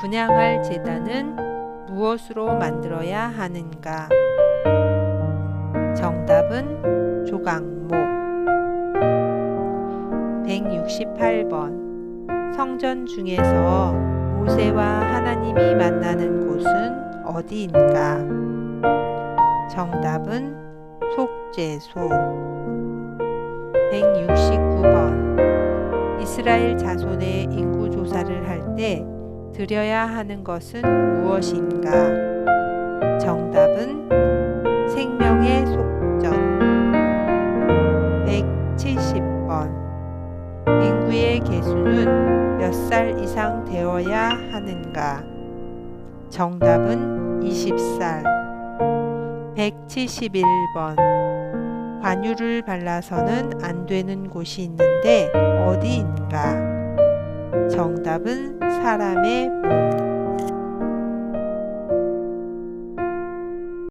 분양할 재단은 무엇으로 만들어야 하는가? 정답은 조각목. 168번. 성전 중에서 모세와 하나님이 만나는 곳은 어디인가? 정답은 속죄소. 169번 이스라엘 자손의 인구 조사를 할 때 드려야 하는 것은 무엇인가? 정답은 생명의 속전 170번 인구의 개수는 몇 살 이상 되어야 하는가? 정답은 20살 171번 관유를 발라서는 안 되는 곳이 있는데 어디인가? 정답은 사람의 몸